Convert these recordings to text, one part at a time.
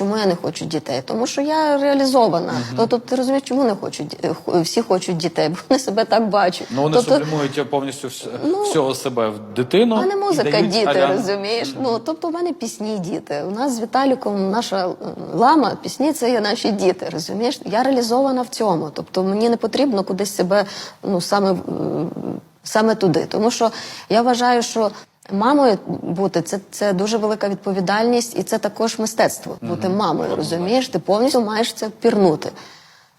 Чому я не хочу дітей? Тому що я реалізована. Тобто, ти розумієш, чому не хочу ді- е, всі хочуть дітей, бо вони себе так бачать. Ну вони тобто, сублімують повністю вс- всього себе в дитину. а не музика, діти, аля- розумієш? Ну тобто, в мене пісні діти. У нас з Віталіком наша е, лама, пісні це є наші діти. Розумієш? Я реалізована в цьому. Тобто мені не потрібно кудись себе ну саме, саме туди. Тому що я вважаю, що. Мамою бути це, це дуже велика відповідальність, і це також мистецтво бути мамою. Розумієш? Ти повністю маєш це впірнути.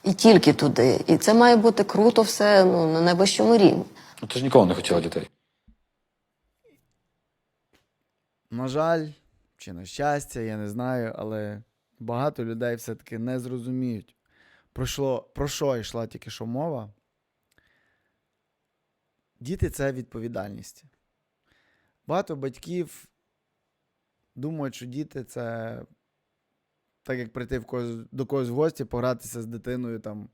І тільки туди. І це має бути круто все ну, на найвищому рівні. Ну ти ж ніколи не хотіла дітей. На жаль, чи на щастя, я не знаю, але багато людей все-таки не зрозуміють, про що, про що йшла тільки що мова. Діти це відповідальність. Багато батьків думають, що діти це так як прийти в когось, до когось в гості, погратися з дитиною там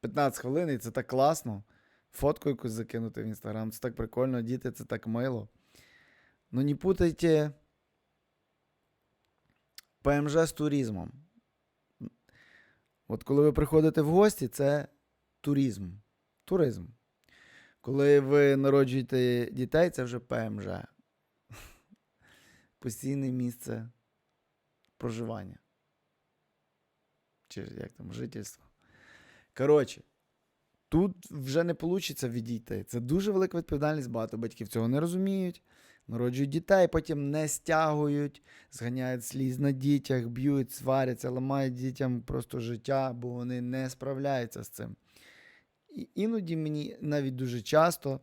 15 хвилин, і це так класно. Фотку якусь закинути в інстаграм, це так прикольно, діти це так мило. Ну не путайте ПМЖ з туризмом. От коли ви приходите в гості, це туризм. Туризм. Коли ви народжуєте дітей, це вже ПМЖ. Постійне місце проживання. Чи як там, жительство. Коротше, тут вже не вийде відійти. Це дуже велика відповідальність. Багато батьків цього не розуміють. Народжують дітей, потім не стягують, зганяють сліз на дітях, б'ють, сваряться, ламають дітям просто життя, бо вони не справляються з цим. І іноді мені навіть дуже часто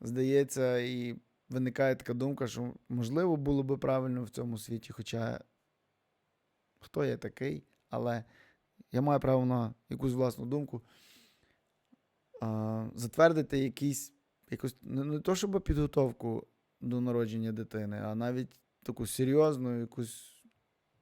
здається, і виникає така думка, що можливо було би правильно в цьому світі, хоча хто я такий, але я маю право на якусь власну думку. А, затвердити якийсь, якусь, не, то щоб підготовку до народження дитини, а навіть таку серйозну якусь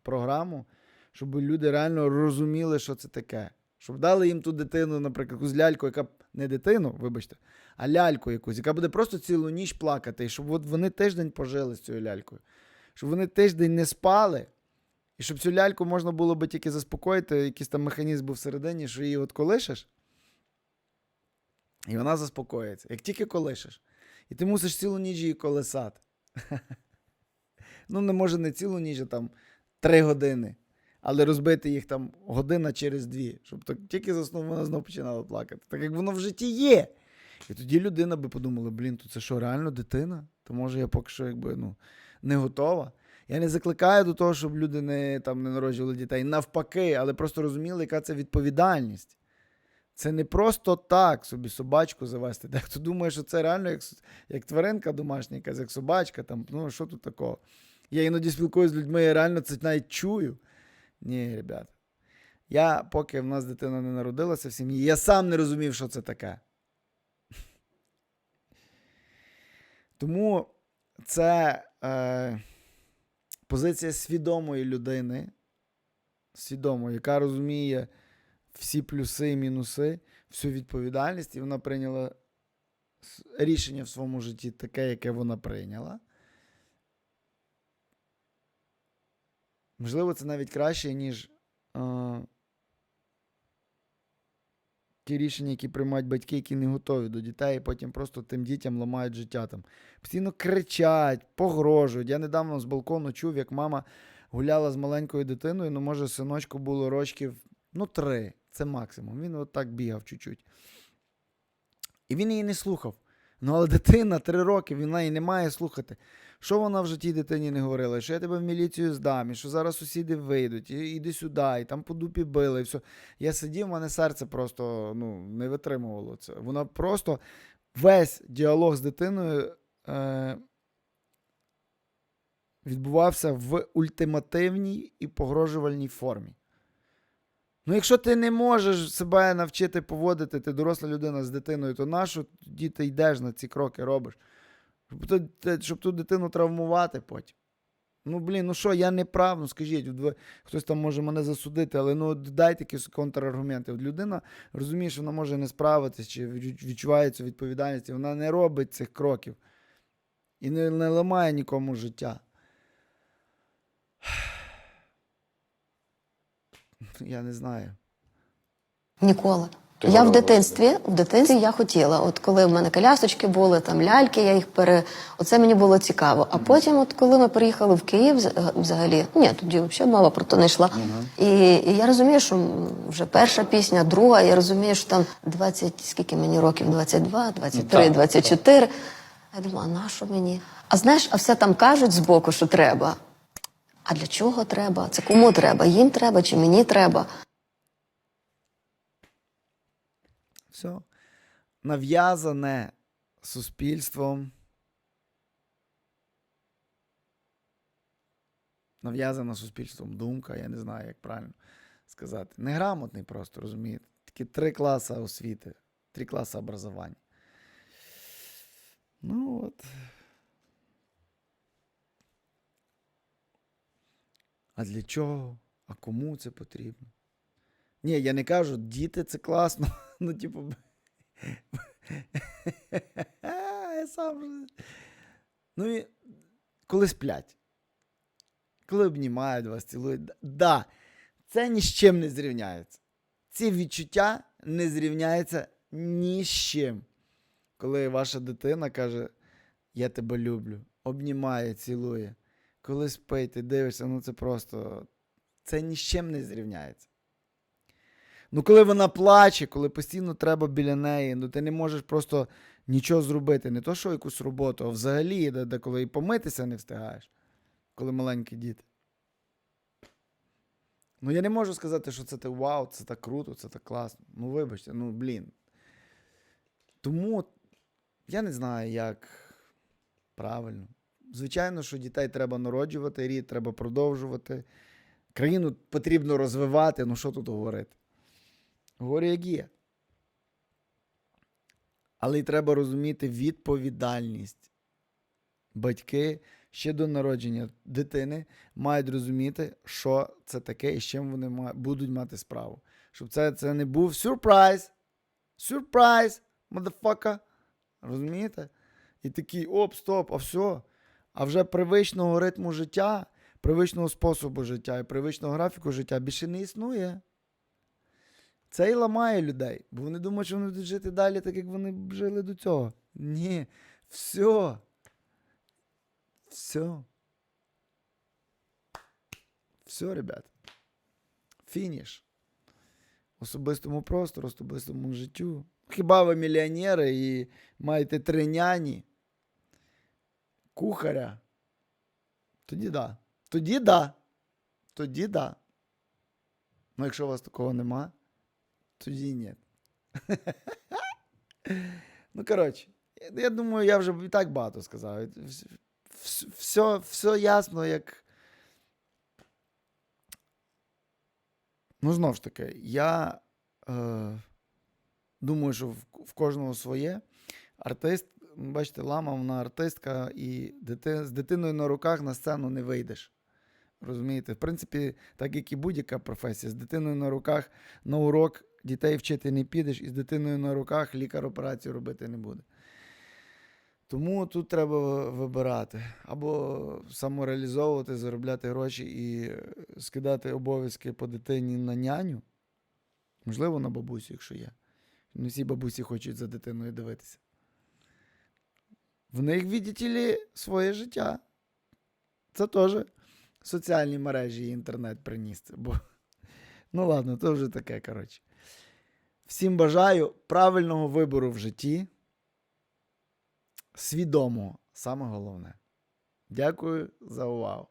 програму, щоб люди реально розуміли, що це таке. Щоб дали їм ту дитину, наприклад, якусь ляльку, яка не дитину, вибачте, а ляльку якусь, яка буде просто цілу ніч плакати, і щоб от вони тиждень пожили з цією лялькою, щоб вони тиждень не спали, і щоб цю ляльку можна було би тільки заспокоїти, якийсь там механізм був всередині, що її от колишеш, і вона заспокоїться. Як тільки колишеш. І ти мусиш цілу ніч її колесати. ну, не може не цілу ніч, а там три години. Але розбити їх там година через дві, щоб так тільки заснув, вона знов починала плакати. Так як воно в житті є. І тоді людина би подумала: блін, то це що, реально дитина? То може я поки що якби, ну, не готова. Я не закликаю до того, щоб люди не, там, не народжували дітей. Навпаки, але просто розуміли, яка це відповідальність. Це не просто так собі собачку завести. Дехто думає, що це реально як, як тваринка домашня, якась як собачка. Там, ну, що тут такого? Я іноді спілкуюся з людьми, я реально це навіть чую. Ні, ребята. Я, поки в нас дитина не народилася в сім'ї, я сам не розумів, що це таке. Тому це е, позиція свідомої людини, свідомої, яка розуміє всі плюси і мінуси, всю відповідальність, і вона прийняла рішення в своєму житті таке, яке вона прийняла. Можливо, це навіть краще, ніж е, ті рішення, які приймають батьки, які не готові до дітей, і потім просто тим дітям ламають життя. Там. Постійно кричать, погрожують. Я недавно з балкону чув, як мама гуляла з маленькою дитиною, ну, може, синочку було рочків, ну, три. Це максимум. Він отак бігав чуть-чуть. І він її не слухав. Ну, але дитина три роки, вона її не має слухати. Що вона вже тій дитині не говорила? Що я тебе в міліцію здам, і що зараз сусіди вийдуть, і іди сюди, і там по дупі били, і все. Я сидів, в мене серце просто ну, не витримувало це. Вона просто весь діалог з дитиною е, відбувався в ультимативній і погрожувальній формі. Ну, якщо ти не можеш себе навчити поводити, ти доросла людина з дитиною, то нащо тоді ти йдеш на ці кроки робиш? Щоб, ту- щоб ту дитину травмувати потім. Ну, блін, ну що, я не прав, ну скажіть, хтось там може мене засудити, але ну дайте якісь контраргументи. От людина розуміє, що вона може не справитись, чи відчу- відчуває цю відповідальність, і вона не робить цих кроків і не, не ламає нікому життя. Я не знаю. Ніколи. Ти я в дитинстві, в дитинстві я хотіла. От коли в мене колясочки були, там ляльки, я їх пере. Оце мені було цікаво. А потім, от коли ми приїхали в Київ, взагалі, ні, тоді взагалі мова про то не йшла. І, і я розумію, що вже перша пісня, друга, я розумію, що там 20, скільки мені років? 22, 23, так, 24. Я думаю, а на що мені? А знаєш, а все там кажуть збоку, що треба. А для чого треба? Це кому треба? Їм треба чи мені треба? Все. Нав'язане суспільством. Нав'язана суспільством думка, я не знаю, як правильно сказати. Неграмотний просто, розумієте? Такі три класи освіти, три класи образування. Ну от. А для чого? А кому це потрібно? Ні, я не кажу, діти це класно. Ну, типу. Я сам. же- Ну і коли сплять. Коли обнімають вас, цілують. Да, це ні з чим не зрівняється. Ці відчуття не зрівняються ні з чим. Коли ваша дитина каже, я тебе люблю, обнімає, цілує. Коли спить, ти дивишся, ну це просто. Це ні з чим не зрівняється. Ну, коли вона плаче, коли постійно треба біля неї, ну ти не можеш просто нічого зробити. Не то, що якусь роботу, а взагалі, де, де коли і помитися не встигаєш, коли маленькі діти. Ну, я не можу сказати, що це так вау, це так круто, це так класно. Ну, вибачте, ну блін. Тому я не знаю, як правильно. Звичайно, що дітей треба народжувати, рід треба продовжувати. Країну потрібно розвивати, ну що тут говорити? Говорю, як є. Але й треба розуміти відповідальність. Батьки ще до народження дитини мають розуміти, що це таке і з чим вони будуть мати справу. Щоб це, це не був сюрприз. Сюрприз, motherfucker. Розумієте? І такий оп, стоп, а все. А вже привичного ритму життя, привичного способу життя і привичного графіку життя більше не існує. Це і ламає людей, бо вони думають, що вони будуть жити далі, так як вони жили до цього. Ні, все. Все. Все, ребят. Фініш. Особистому простору, особистому життю. Хіба ви мільйонери і маєте три няні, кухаря? Тоді да. Тоді да. Тоді да. Ну, якщо у вас такого нема, тоді ні. ну, коротше, я, думаю, я вже і так багато сказав. Вс- вс- Все, все ясно, як. Ну, знову ж таки, я е, думаю, що в, в кожного своє. Артист, бачите, лама, вона артистка, і дити, з дитиною на руках на сцену не вийдеш. Розумієте? В принципі, так як і будь-яка професія, з дитиною на руках на урок дітей вчити не підеш, і з дитиною на руках лікар операцію робити не буде. Тому тут треба вибирати. Або самореалізовувати, заробляти гроші і е, скидати обов'язки по дитині на няню. Можливо, на бабусю, якщо є. Не всі бабусі хочуть за дитиною дивитися. В них, видите ли, своє життя. Це теж соціальні мережі і інтернет приніс. Бо... Ну ладно, то вже таке, коротше. Всім бажаю правильного вибору в житті. Свідомого, саме головне. Дякую за увагу.